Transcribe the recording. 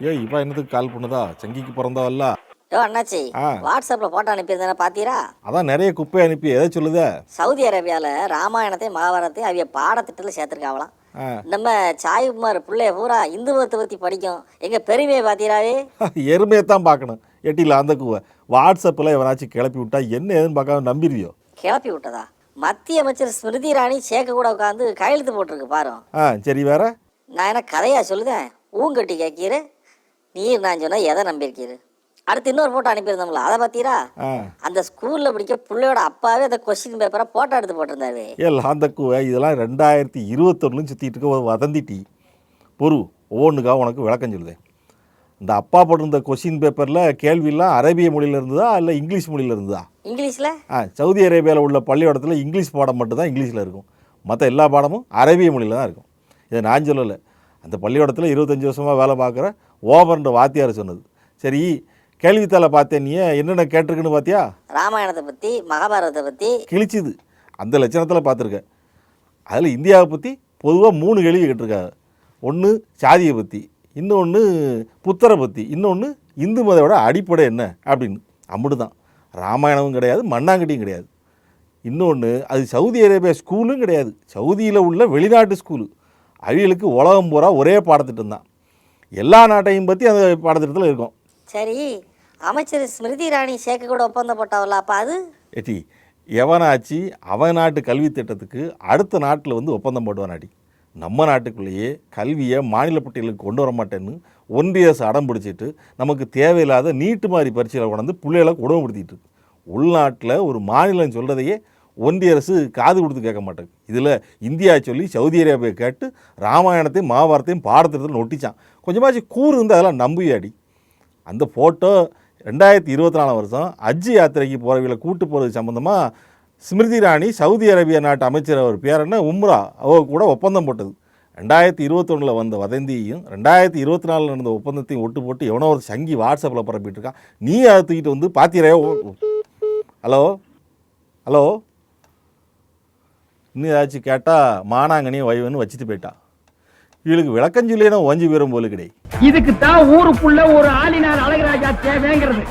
ஏய் இவன் என்னதுக்கு கால் பண்ணுதா? சங்கிக்கு பிறந்தவல்ல யோ அண்ணாச்சி ஆ. வாட்ஸ்அப்ல போட்டோ அனுப்பியிருந்தேன் பாத்தீரா? அதான் நிறைய குப்பை அனுப்பி எதை சொல்லுதே? சவுதி அரேபியால ராமாயணத்தையும் மகாபாரத்தையும் அவிய பாடத்திட்டத்தில் சேர்த்துருக்காங்களாம். ஆ. நம்ம சாய்குமார் பிள்ளைய பூரா இந்து மதத்தை பத்தி படிக்கும். எங்க பெருமையை பாத்தீராவே? எருமையை தான் பார்க்கணும். எட்டியில் அந்த குவை. வாட்ஸ்அப்பில் எவனாச்சும் கிளப்பி விட்டா என்ன ஏதுன்னு பார்க்காம நம்பிடுவியோ? கிளப்பி விட்டதா? மத்திய அமைச்சர் ஸ்மிருதி இராணி சேக்க கூட உட்காந்து கையெழுத்து போட்டிருக்கு பாரு ஆ சரி வேற. நான் என்ன கதையா சொல்லுதேன்? ஊங்கட்டி கேட்கீரு நீர் நான் சொன்னா எதை நம்பியிருக்கீரு? அடுத்து இன்னொரு போட்டோ அனுப்பியிருந்தோம்ல அதை பார்த்தீரா அந்த ஸ்கூல்ல படிக்க பிள்ளையோட அப்பாவே அந்த கொஸ்டின் பேப்பரை போட்டோ எடுத்து போட்டிருந்தாரு. ஏ அந்த குவை இதெல்லாம் ரெண்டாயிரத்தி இருபத்தொன்னு சுற்றிட்டு இருக்க வதந்திட்டி. பொறு ஒவ்வொன்றுக்காக உனக்கு விளக்கம் சொல்லுதேன் இந்த அப்பா போட்டிருந்த கொஸ்டின் பேப்பரில் கேள்வியெல்லாம் அரேபிய மொழியில் இருந்ததா இல்லை இங்கிலீஷ் மொழியில் இருந்ததா? இங்கிலீஷ்ல? ஆ சவுதி அரேபியாவில் உள்ள பள்ளிக்கூடத்தில் இங்கிலீஷ் பாடம் மட்டும்தான் இங்கிலீஷில் இருக்கும். மற்ற எல்லா பாடமும் அரேபிய மொழியில் தான் இருக்கும். இதை நான் சொல்லலை. அந்த பள்ளிக்கூடத்தில் இருபத்தஞ்சி வருஷமாக வேலை பார்க்குற ஓவர்ன்ற வாத்தியார் சொன்னது. சரி கேள்வித்தாளை பார்த்தேன் நீ என்னென்ன கேட்டிருக்குன்னு பார்த்தியா ராமாயணத்தை பத்தி மகாபாரதத்தை பத்தி. கிழிச்சுது. அந்த லட்சணத்தில் பார்த்துருக்க அதில் இந்தியாவை பற்றி பொதுவாக மூணு கேள்வி கேட்டிருக்காங்க. ஒன்று சாதியை பற்றி இன்னொன்று புத்தரை பற்றி இன்னொன்று இந்து மதோட அடிப்படை என்ன? அப்படின்னு. அம்புட்டு தான் ராமாயணமும் கிடையாது மண்ணாங்கட்டியும் கிடையாது. இன்னொன்று அது சவுதி அரேபியா ஸ்கூலும் கிடையாது. சவுதியில் உள்ள வெளிநாட்டு ஸ்கூலு அவிகளுக்கு உலகம் பூரா ஒரே பாடத்திட்டம் தான் எல்லா நாட்டையும் பற்றி அந்த பாடத்திட்டத்தில் இருக்கும். சரி அமைச்சர் ஸ்மிருதி இராணி சேக்க கூட ஒப்பந்தம் போட்டாவல்ல அப்ப அது? ஏட்டி எவனாச்சு அவன் நாட்டு கல்வி திட்டத்துக்கு அடுத்த நாட்டில் வந்து ஒப்பந்தம் போடுவானாடி. நம்ம நாட்டுக்குள்ளேயே கல்வியை மாநில பட்டியலுக்கு கொண்டு வர மாட்டேன்னு ஒன்றிய அரசு அடம் பிடிச்சிட்டு நமக்கு தேவையில்லாத நீட்டு மாதிரி பரீட்சையில் கொண்டாந்து பிள்ளைகளை கொடுமைப்படுத்திட்டு உள்நாட்டில் ஒரு மாநிலம் சொல்கிறதையே ஒன்றிய அரசு காது கொடுத்து கேட்க மாட்டேங்குது. இதில் இந்தியா சொல்லி சவுதி அரேபியா கேட்டு ராமாயணத்தையும் மகாபாரத்தையும் பாடத்திட்டத்தில் ஒட்டிச்சான். கொஞ்சமாச்சு கூறு இருந்து அதெல்லாம் நம்பியாடி அந்த ஃபோட்டோ ரெண்டாயிரத்தி இருபத்தி நாலாம் வருஷம் ஹஜ் யாத்திரைக்கு போகிறவங்களை கூட்டு போகிறது சம்மந்தமாக ஸ்மிருதி இராணி சவுதி அரேபியா நாட்டு அமைச்சர் அவர் பேர் என்ன? உம்ரா. அவ கூட ஒப்பந்தம் போட்டது. ரெண்டாயிரத்தி இருபத்தொன்னில் வந்த வதந்தியையும் ரெண்டாயிரத்தி இருபத்தி நாலில் நடந்த ஒப்பந்தத்தையும் ஒட்டு போட்டு எவனோ ஒரு சங்கி வாட்ஸ்அப்பில் பரப்பிட்டு இருக்கான். நீ அதை தூக்கிட்டு வந்து பாத்திரே ஹலோ? ஹலோ? இன்னும் ஏதாச்சும் கேட்டால் மானாங்கனியும் வைவன்னு வச்சுட்டு போயிட்டா. இவளுக்கு விளக்கம் சொல்லினா ஒஞ்சி வீரம் போல கிடையாது இதுக்கு தான் ஊருக்குள்ள ஒரு ஆளினார் அழகராஜா தேவைங்கிறது.